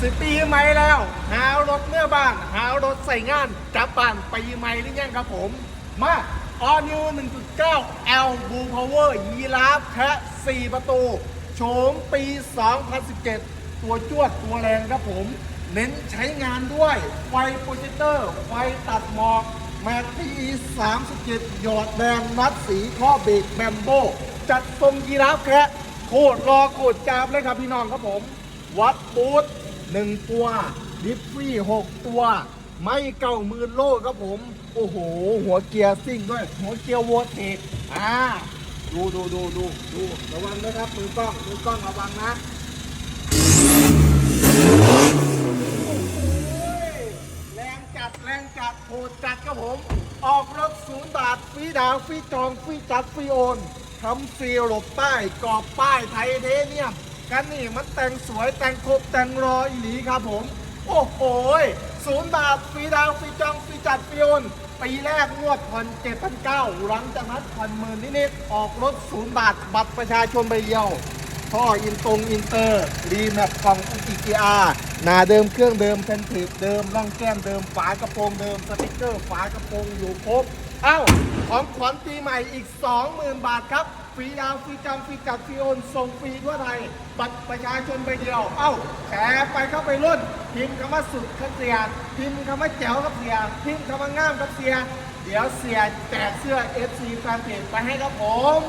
สิปีใหม่แล้ว หารถเมื่อบ้าน หารถใส่งานกลับบ้านปีใหม่หรือยังครับผม มา All New 1.9 L Blue Power ยีราฟแคะ4ประตูโฉมปี 2017 ตัวจวดตัวแรงครับผม เน้นใช้งานด้วย ไฟโปรเจคเตอร์ ไฟตัดหมอกแม็กที37 หยอดแดงนัดสีข้อเบรกแบมโบ จัดทรงยีราฟแคะโคตรรอโคตรจามเลยครับพี่น้องครับผม วัดบูท 1 ตัว ดิฟฟี่6ตัว ไม่เก้ามื่นโลครับผม โอ้โห หัวเกียร์ซิ่งด้วย หัวเกียร์โวลเทกอ่าดูดูดูดูดูระวังนะครับมือกล้องมือกล้องระวังนะแรงจัดแรงจัดโหดจัดครับผม ออกรถศูนย์บาทฟรีดาวฟรีจองฟรีจัดฟรีโอนทำฟรีหลบป้ายกรอบป้ายไทยเทเนียม กันนี่มันแต่งสวยแต่งครบแต่งรออีหลีครับผม โอ้โหศูนย์บาทฟรีดาวฟรีจองฟรีจัดฟรีโอนปีแรกงวดผ่อนเจ็ดพันเก้าหลังจากนั้นผ่อนหมื่นนิดๆออกรถศูนย์บาทบัตรประชาชนใบเดียวท่ออินตรงอินเตอร์ รีแมปกล่องอุกิกิอาหน้าเดิมเครื่องเดิมแผ่นผิดเดิมร่องแก้มเดิมฝากระโปรงเดิมสติกเกอร์ฝากระโปรงอยู่ครบ เอ้า ของขวัญปีใหม่อีก 20,000 บาทครับ ฟรีดาวฟรีจำฟรีจัดฟรีโอนส่งฟรีทั่วไทยบัตรประชาชนใบเดียว เอ้าแชร์ไปเข้าไปรุ่นพิมพ์คำว่าสุดครับเสียพิมพ์คำว่าแจ๋วครับเสียพิมพ์คำว่าง่ามครับเสียเดี๋ยวเสียแจกเสื้อ FC แฟนเพจไปให้ครับผม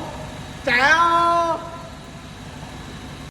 แจ๋ว